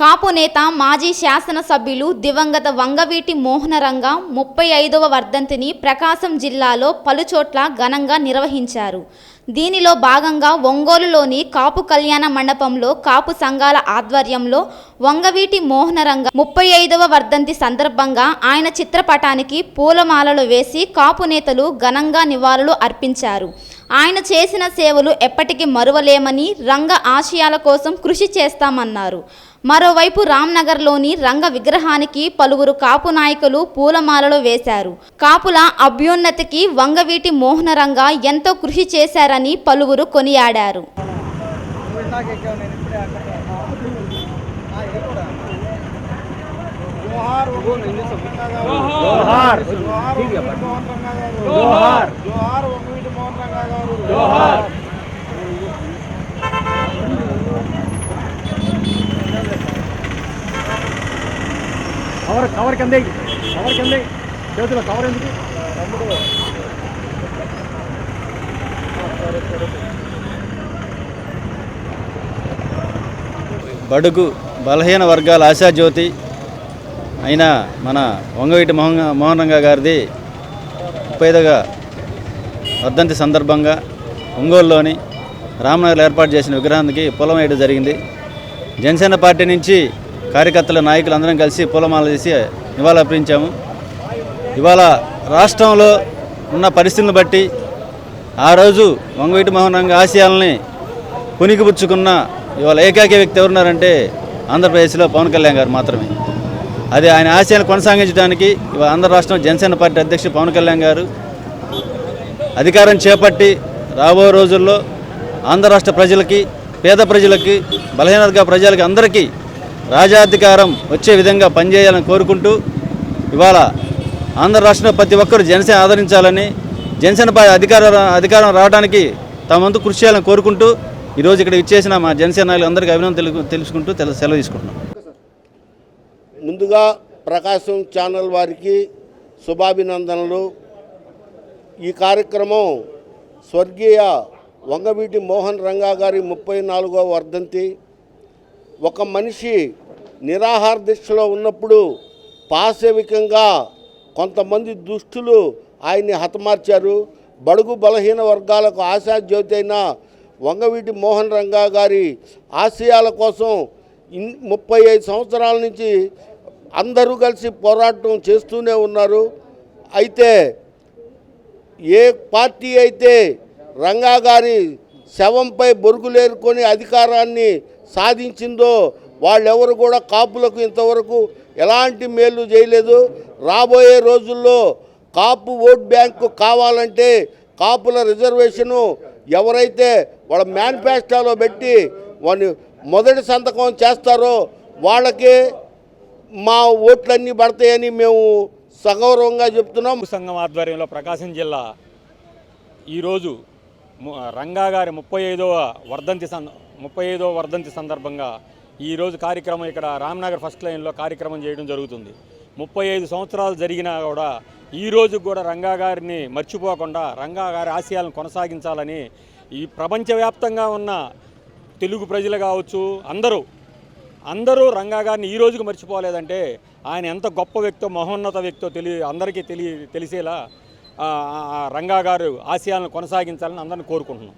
కాపు నేత మాజీ శాసనసభ్యులు దివంగత వంగవీటి మోహనరంగ ముప్పై ఐదవ వర్ధంతిని ప్రకాశం జిల్లాలో పలుచోట్ల ఘనంగా నిర్వహించారు. దీనిలో భాగంగా ఒంగోలులోని కాపు కళ్యాణ మండపంలో కాపు సంఘాల ఆధ్వర్యంలో వంగవీటి మోహనరంగ ముప్పై ఐదవ వర్ధంతి సందర్భంగా ఆయన చిత్రపటానికి పూలమాలలు వేసి కాపు నేతలు ఘనంగా నివాళులు అర్పించారు. ఆయన చేసిన సేవలు ఎప్పటికీ మరువలేమని రంగ ఆశయాల కోసం కృషి చేస్తామన్నారు. మరోవైపు రామ్నగర్లోని రంగ విగ్రహానికి పలువురు కాపు నాయకులు పూలమాలలు వేశారు. కాపుల అభ్యున్నతికి వంగవీటి మోహనరంగ ఎంతో కృషి చేశారని పలువురు కొనియాడారు. జోహార్. జోహార్. జోహార్ వంగవీటి మోహన్ రంగా గారు జోహార్. కవర్ కవర్ కింద కవర్ కింద చేతిలో కవర్ ఎందుకు? బడుగు బలహీన వర్గాల ఆశాజ్యోతి అయిన మన వంగవీటి మోహన్ మోహన్ రంగా గారిది ముప్పైదగా వర్ధంతి సందర్భంగా ఒంగోలులోని రామనగర్లో ఏర్పాటు చేసిన విగ్రహానికి పూలం వేయడం జరిగింది. జనసేన పార్టీ నుంచి కార్యకర్తల నాయకులు అందరం కలిసి పూలమాల చేసి నివాళులర్పించాము ఇవాళ రాష్ట్రంలో ఉన్న పరిస్థితులను బట్టి ఆ రోజు వంగవీటి మోహన్ రంగ ఆశయాలని పునికిపుచ్చుకున్న ఇవాళ ఏకాకి వ్యక్తి ఎవరున్నారంటే ఆంధ్రప్రదేశ్లో పవన్ కళ్యాణ్ గారు మాత్రమే. అది ఆయన ఆశయాన్ని కొనసాగించడానికి ఇవాళ ఆంధ్ర రాష్ట్రం జనసేన పార్టీ అధ్యక్షుడు పవన్ కళ్యాణ్ గారు అధికారం చేపట్టి రాబో రోజుల్లో ఆంధ్ర రాష్ట్ర ప్రజలకి పేద ప్రజలకి బలహీనతగా ప్రజలకి అందరికీ రాజాధికారం వచ్చే విధంగా పనిచేయాలని కోరుకుంటూ ఇవాళ ఆంధ్ర రాష్ట్రంలో ప్రతి ఒక్కరు జనసేన ఆదరించాలని జనసేన అధికార అధికారం రావడానికి తమ వంతు కృషి చేయాలని కోరుకుంటూ ఈరోజు ఇక్కడ ఇచ్చేసిన మా జనసేన నాయకులు అందరికీ అభినందన తెలు తెలుసుకుంటూ తెల సెలవు తీసుకుంటున్నాం. ముందుగా ప్రకాశం ఛానల్ వారికి శుభాభినందనలు. ఈ కార్యక్రమం స్వర్గీయ వంగవీటి మోహన్ రంగా గారి ముప్పై నాలుగవ వర్ధంతి. ఒక మనిషి నిరాహార దీక్షలో ఉన్నప్పుడు పాశవికంగా కొంతమంది దుష్టులు ఆయన్ని హతమార్చారు. బడుగు బలహీన వర్గాలకు ఆశాజ్యోతి అయిన వంగవీటి మోహన్ రంగా గారి ఆశయాల కోసం ఇన్ ముప్పై ఐదు సంవత్సరాల నుంచి అందరూ కలిసి పోరాటం చేస్తూనే ఉన్నారు. అయితే ఏ పార్టీ అయితే రంగా గారి శవంపై బొరుగులేరుకొని అధికారాన్ని సాధించిందో వాళ్ళెవరు కూడా కాపులకు ఇంతవరకు ఎలాంటి మేలు చేయలేదు. రాబోయే రోజుల్లో కాపు ఓట్ బ్యాంకు కావాలంటే కాపుల రిజర్వేషను ఎవరైతే వాళ్ళ మేనిఫెస్టోలో పెట్టి వాడిని మొదటి సంతకం చేస్తారో వాళ్ళకే మా ఓట్లన్నీ పడతాయని మేము సగౌరవంగా చెప్తున్నాం. సంఘం ఆధ్వర్యంలో ప్రకాశం జిల్లా ఈరోజు రంగా గారి ముప్పై ఐదవ వర్ధంతి సం ముప్పై ఐదవ వర్ధంతి సందర్భంగా ఈరోజు కార్యక్రమం ఇక్కడ రామ్నగర్ ఫస్ట్ లైన్లో కార్యక్రమం చేయడం జరుగుతుంది. ముప్పై ఐదు సంవత్సరాలు జరిగినా కూడా ఈ కూడా రంగా గారిని మర్చిపోకుండా రంగా గారి ఆశయాలను కొనసాగించాలని ఈ ప్రపంచవ్యాప్తంగా ఉన్న తెలుగు ప్రజలు కావచ్చు అందరూ అందరూ రంగా గారిని ఈ రోజుకి మర్చిపోలేదంటే ఆయన ఎంత గొప్ప వ్యక్తో మహోన్నత వ్యక్తో తెలి అందరికీ తెలి తెలిసేలా ఆ, రంగా గారు ఆశయాలను కొనసాగించాలని అందరిని కోరుకుంటున్నాం.